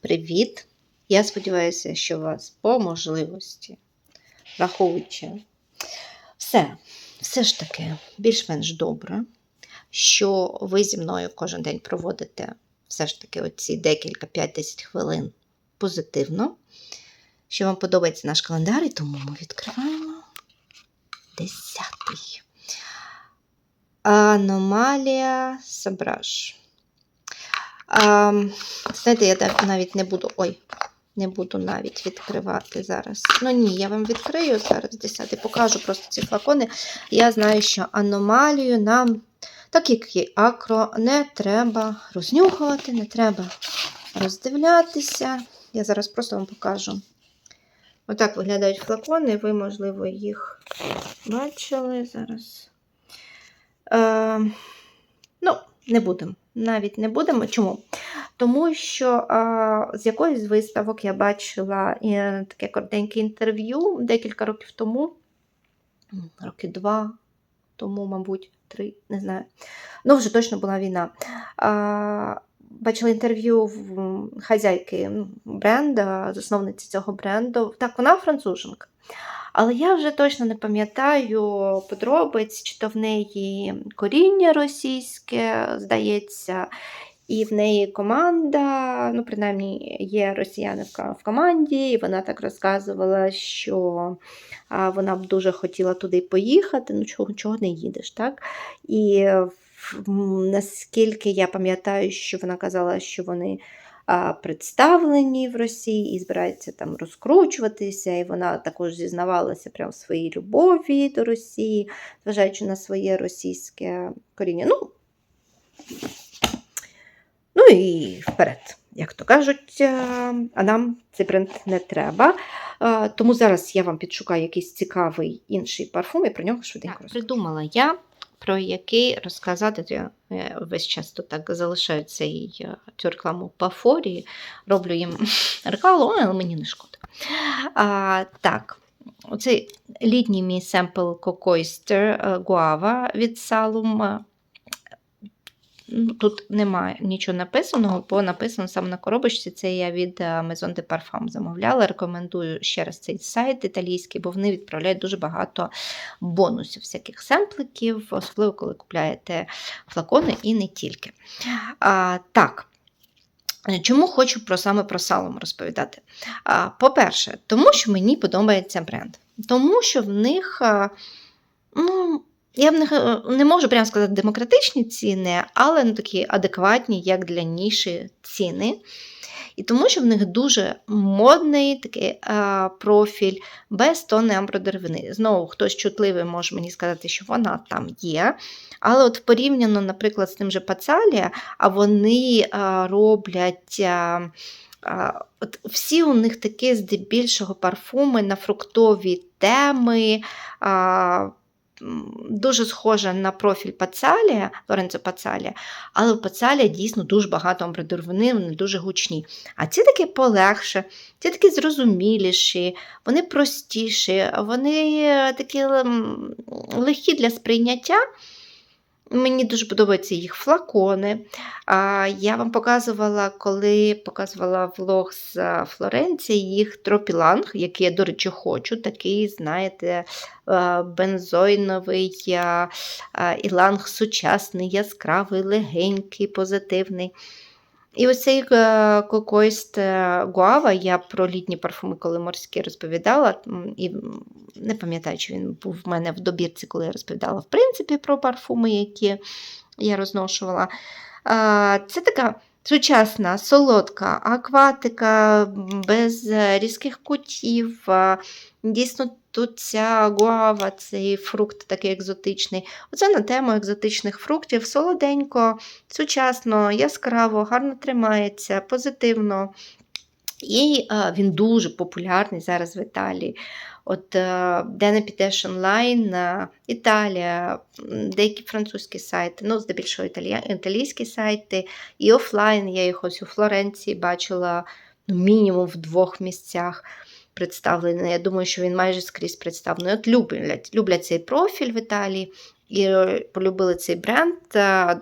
Привіт! Я сподіваюся, що вас по можливості, враховуючи все, все ж таки більш-менш добре, що ви зі мною кожен день проводите все ж таки оці декілька 5-10 хвилин позитивно, що вам подобається наш календар, і тому ми відкриваємо 10-й. Аномалія Сабраж. Знаєте, я навіть не буду. Ой, не буду навіть відкривати зараз. Ну ні, я вам відкрию зараз 10 покажу просто ці флакони. Я знаю, що аномалію нам, так як і акро, не треба рознюхувати, не треба роздивлятися. Я зараз просто вам покажу. Отак виглядають флакони, ви, можливо, їх бачили зараз. Е, ну, не будемо. Навіть не будемо. Чому? Тому що а, з якоїсь виставок я бачила і, таке коротеньке інтерв'ю декілька років тому, роки два тому, мабуть, три, не знаю. Ну, вже точно була війна. А, Бачила інтерв'ю хазяйки бренда, засновниці цього бренду. Так, вона француженка. Але я вже точно не пам'ятаю подробиць, чи то в неї коріння російське, здається, і в неї команда, ну, принаймні, є росіянка в команді, і вона так розказувала, що вона б дуже хотіла туди поїхати, ну чого чого не їдеш, так? І наскільки я пам'ятаю, що вона казала, що вони представлені в Росії і збирається там розкручуватися, і вона також зізнавалася прямо в своїй любові до Росії, зважаючи на своє російське коріння. Ну, ну і вперед, як то кажуть, а нам цей бренд не треба. Тому зараз я вам підшукаю якийсь цікавий інший парфум і про нього швиденько розкажу. Придумала я про який розказати я весь час тут так залишаю цей, е, цю рекламу по форі, роблю їм рекламу, але мені не шкода. А, Так, оцей літній мій семпл Кокойстер Guava від Salum. Тут немає нічого написаного, бо написано саме на коробочці. Це я від е, Maison de Parfum замовляла. Рекомендую ще раз цей сайт італійський, бо вони відправляють дуже багато бонусів, всяких семпликів, особливо коли купляєте флакони і не тільки. А, Так. Чому хочу про саме про салом розповідати? По-перше, тому що мені подобається бренд. Тому що в них ну, я не, не можу прямо сказати демократичні ціни, але ну, такі адекватні, як для ніші ціни. І тому що в них дуже модний такий а, профіль без тони амбродеревини. Знову, хтось чутливий може мені сказати, що вона там є. Але от порівняно, наприклад, з тим же Пацалія, а вони а, роблять. А, От Всі у них такі здебільшого парфуми на фруктові теми, дуже схожа на профіль Пацалія, Лоренцо Пацалія, але у Пацалія дійсно дуже багато амбридурвини, вони дуже гучні. А ці такі полегше, ці такі зрозуміліші, вони простіші, вони такі легкі для сприйняття. Мені дуже подобаються їх флакони. Я вам показувала, коли показувала влог з Флоренції, їх тропіланг, який я, до речі, хочу. Такий, знаєте, бензойновий іланг сучасний, яскравий, легенький, позитивний. І ось цей е, е, Гуава, я про літні парфуми, коли морські розповідала, і не пам'ятаю, чи він був в мене в добірці, коли я розповідала, в принципі, про парфуми, які я розношувала. Це така сучасна, солодка акватика, без різких кутів. Дійсно, тут ця гуава, цей фрукт такий екзотичний. Оце на тему екзотичних фруктів. Солоденько, сучасно, яскраво, гарно тримається, позитивно. І а, він дуже популярний зараз в Італії. От де не підеш онлайн, Італія, деякі французькі сайти, ну, здебільшого італійські сайти, і офлайн. Я їх ось у Флоренції бачила ну, мінімум в двох місцях представлений. Я думаю, що він майже скрізь представлений. От люблять, люблять цей профіль в Італії. І полюбили цей бренд.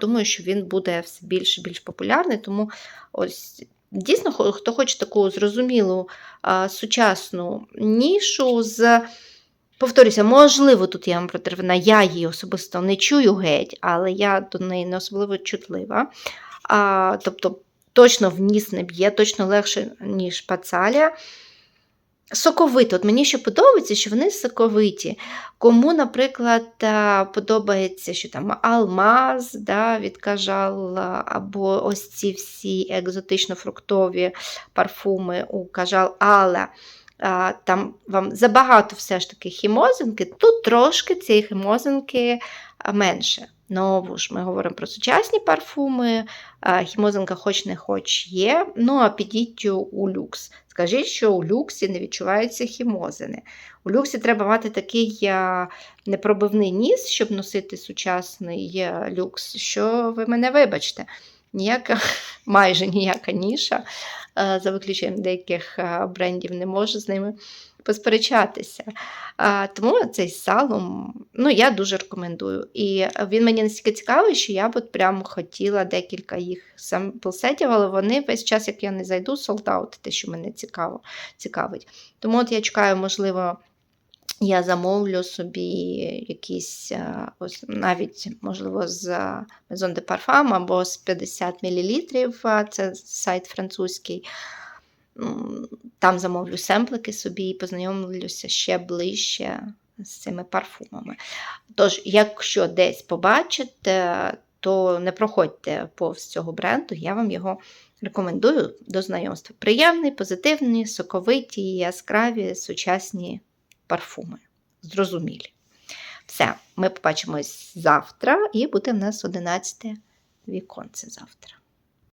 Думаю, що він буде все більш і більш популярний, тому ось дійсно, хто хоче таку зрозумілу сучасну нішу з. Повторюся, можливо, тут я вам протервина, я її особисто не чую геть, але я до неї не особливо чутлива. А, тобто, точно в ніс не б'є, точно легше, ніж пацаля. Соковито. От мені що подобається, що вони соковиті. Кому, наприклад, подобається, що там алмаз да, від Кажал, або ось ці всі екзотично-фруктові парфуми у Кажал, але там вам забагато все ж таки хімозинки, тут трошки цієї хімозинки менше. Знову ж ми говоримо про сучасні парфуми, хімозинка хоч не хоч є. Ну а підіть у люкс. Скажіть, що у люксі не відчуваються хімозини. У люксі треба мати такий непробивний ніс, щоб носити сучасний люкс, що ви мене вибачте. Ніяка, майже ніяка ніша, за виключенням деяких брендів, не може з ними посперечатися. А, тому цей салом ну, я дуже рекомендую. І він мені настільки цікавий, що я б от прямо хотіла декілька їх самплсетів, але вони весь час, як я не зайду, солдаут, те, що мене цікаво, цікавить. Тому от я чекаю, можливо. Я замовлю собі якісь, ось навіть, можливо, з Maison de Parfum або з 50 мл, це сайт французький. М, Там замовлю семплики собі і познайомлюся ще ближче з цими парфумами. Тож, якщо десь побачите, то не проходьте повз цього бренду, я вам його рекомендую до знайомства. Приємний, позитивний, соковиті, яскраві, сучасні парфуми. Зрозумілі. Все, ми побачимось завтра, і буде в нас 11 віконце завтра.